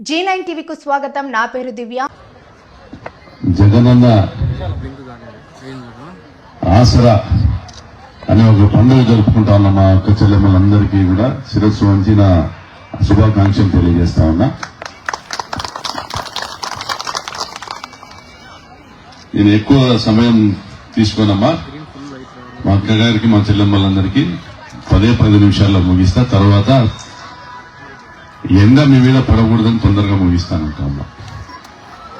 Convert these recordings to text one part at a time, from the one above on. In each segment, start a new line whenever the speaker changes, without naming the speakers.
G nine టీవీకు స్వాగతం. నా పేరు దివ్య.
జగనన్న ఆసరా అనే ఒక పండుగ జరుపుకుంటా ఉన్న మా అక్క చెల్లెమ్మలందరికీ కూడా. శిరస్సు వంచి నా శుభాకాంక్షలు తెలియజేస్తా ఉన్నా. నేను ఎక్కువ సమయం తీసుకోనమ్మా. మా అక్క గారికి మా చెల్లెమ్మలందరికీ పదే పది నిమిషాల్లో ముగిస్తా. తర్వాత ఎండ మీ మీద పడకూడదని తొందరగా ముగిస్తానంటా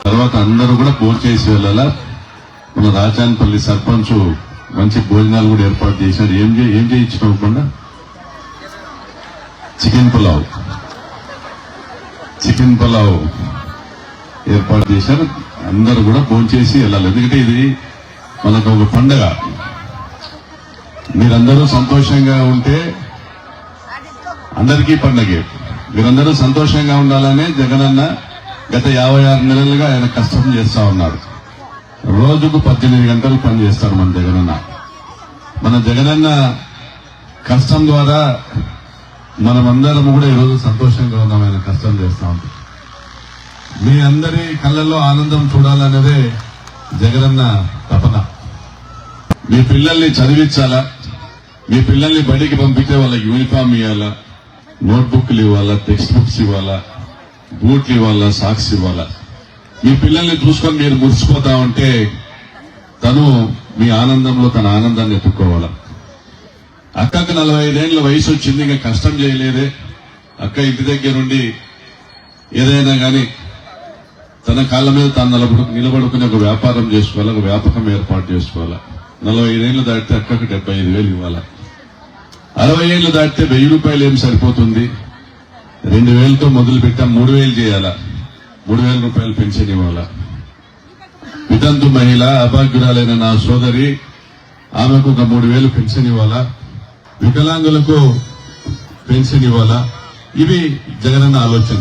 తర్వాత అందరూ కూడా భోజనం చేసి వెళ్ళాలా? మన రాజాన్పల్లి సర్పంచ్ మంచి భోజనాలు కూడా ఏర్పాటు చేశారు. ఏం ఏం చేయించినావు కొండ? చికెన్ పులావ్. చికెన్ పులావ్ ఏర్పాటు చేశారు. అందరూ కూడా భోజనం చేసి వెళ్ళాలి. ఎందుకంటే ఇది మనకు ఒక పండగ. మీరందరూ సంతోషంగా ఉంటే అందరికీ పండగే. మీరందరూ సంతోషంగా ఉండాలనే జగనన్న గత యాభై ఆరు నెలలుగా ఆయన కష్టం చేస్తా ఉన్నారు రోజుకు పద్దెనిమిది గంటలు పనిచేస్తారు మన జగనన్న. మన జగనన్న కష్టం ద్వారా మనమందరం కూడా ఈరోజు సంతోషంగా ఉన్నాం ఆయన కష్టం చేస్తా ఉంటాం మీ అందరి కళ్ళల్లో ఆనందం చూడాలనేదే జగనన్న తపన. మీ పిల్లల్ని చదివించాలా? మీ పిల్లల్ని బడికి పంపితే వాళ్ళకి యూనిఫామ్ ఇవ్వాలా నోట్బుక్లు ఇవ్వాలా టెక్స్ట్ బుక్స్ ఇవ్వాలా బూట్లు ఇవ్వాలా సాక్స్ ఇవ్వాలా? మీ పిల్లల్ని చూసుకొని మీరు మురిసిపోతా ఉంటే తను మీ ఆనందంలో తన ఆనందాన్ని ఎత్తుక్కోవాలా. అక్కకు నలభై ఐదేళ్ళ వయసు వచ్చింది ఇంకా కష్టం చేయలేదే. అక్క ఇంటి దగ్గర ఉండి ఏదైనా కానీ తన కాళ్ళ మీద తాను నిలబడు నిలబడుకుని ఒక వ్యాపారం చేసుకోవాలా ఒక వ్యాపకం ఏర్పాటు చేసుకోవాలా. నలభై ఐదేళ్ళు దాటితే అక్కకు డెబ్బై ఐదు వేలు ఇవ్వాలా. అరవై ఏళ్ళు దాటితే వెయ్యి రూపాయలు ఏం సరిపోతుంది? రెండు వేలతో మొదలు పెట్టాం మూడు వేలు చేయాలా? మూడు వేల రూపాయలు పెన్షన్ ఇవ్వాలా? వితంతు మహిళ అభాగ్యురాలైన నా సోదరి ఆమెకు ఒక మూడు వేలు పెన్షన్ ఇవ్వాలా? వికలాంగులకు పెన్షన్ ఇవ్వాలా? ఇవి జగనన్న ఆలోచన